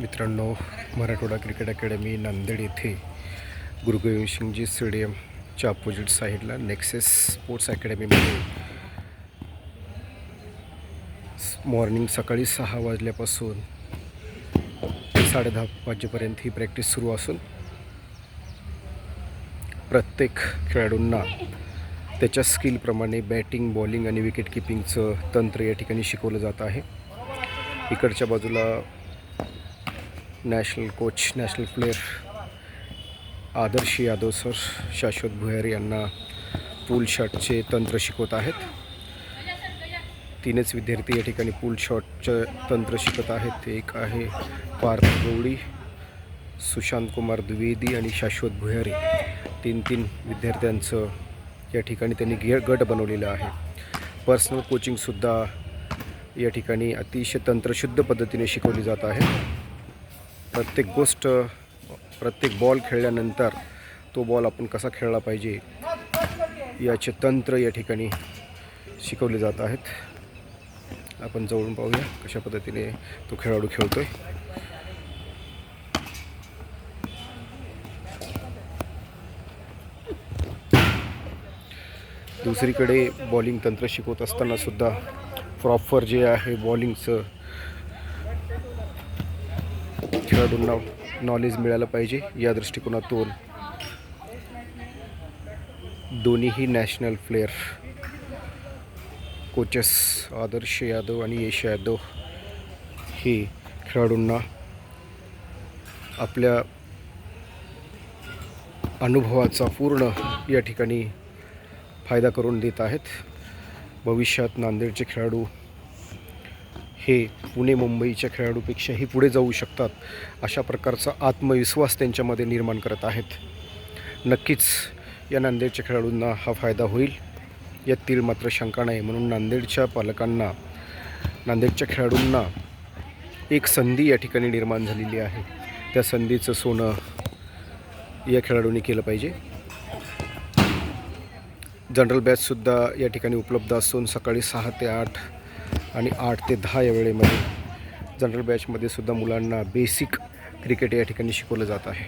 मित्रांनो Marathwada cricket academy Nanded येथे गुरुगोविंद सिंगजी स्टेडियमच्या अपोजिट साईडला नेक्सेस स्पोर्ट्स अकॅडमीमध्ये मॉर्निंग सकाळी सहा वाजल्यापासून साडेदहा वाजेपर्यंत ही प्रॅक्टिस सुरू असून प्रत्येक खेळाडूंना त्याच्या स्किलप्रमाणे बॅटिंग बॉलिंग आणि विकेट किपिंगचं तंत्र या ठिकाणी शिकवलं जात आहे. इकडच्या बाजूला national coach national player Adarsh Yadav sir Shashwat Bhuyari यांना पूल शॉटचे तंत्र शिकवत आहेत. तीनच विद्यार्थी या ठिकाणी पूल शॉटचं तंत्र शिकत आहेत. एक आहे पार्थ गवळी सुशांत कुमार द्विवेदी आणि शाश्वत भुयारी. तीन तीन विद्यार्थ्यांचं या ठिकाणी त्यांनी गे गट बनवलेलं आहे. पर्सनल कोचिंगसुद्धा या ठिकाणी अतिशय तंत्रशुद्ध पद्धतीने शिकवली जात आहे. प्रत्येक गोष्ट प्रत्येक बॉल खेळल्यानंतर तो बॉल आपण कसा खेळला पाहिजे याचे तंत्र या ठिकाणी शिकवले जात आहेत. आपण जवळून पाहूया कशा पद्धतीने तो खेळाडू खेळतोय. दुसरीकडे बॉलिंग तंत्र शिकवत असताना सुद्धा प्रॉपर जे आहे बॉलिंगचं खेळाडूंना नॉलेज मिळालं पाहिजे या दृष्टिकोनातून. दोन्हीही national player coaches Adarsh Yadav आणि यश यादव हे खेळाडूंना आपल्या अनुभवाचा पूर्ण या ठिकाणी फायदा करून देत आहेत. भविष्यात नांदेडचे खेळाडू हे पुणे मुंबईच्या खेळाडूपेक्षाही पुढे जाऊ शकतात अशा प्रकारचा आत्मविश्वास त्यांच्यामध्ये निर्माण करत आहेत. नक्कीच या नांदेडच्या खेळाडूंना हा फायदा होईल. यातील मात्र शंका नाही. म्हणून नांदेडच्या पालकांना नांदेडच्या खेळाडूंना एक संधी या ठिकाणी निर्माण झालेली आहे. त्या संधीचं सोनं या खेळाडूंनी केलं पाहिजे. जनरल बॅचसुद्धा या ठिकाणी उपलब्ध असून सकाळी सहा ते आठ आणि आठ ते दहा या वेळेमध्ये जनरल बॅचमध्ये सुद्धा मुलांना बेसिक क्रिकेट या ठिकाणी शिकवलं जात आहे.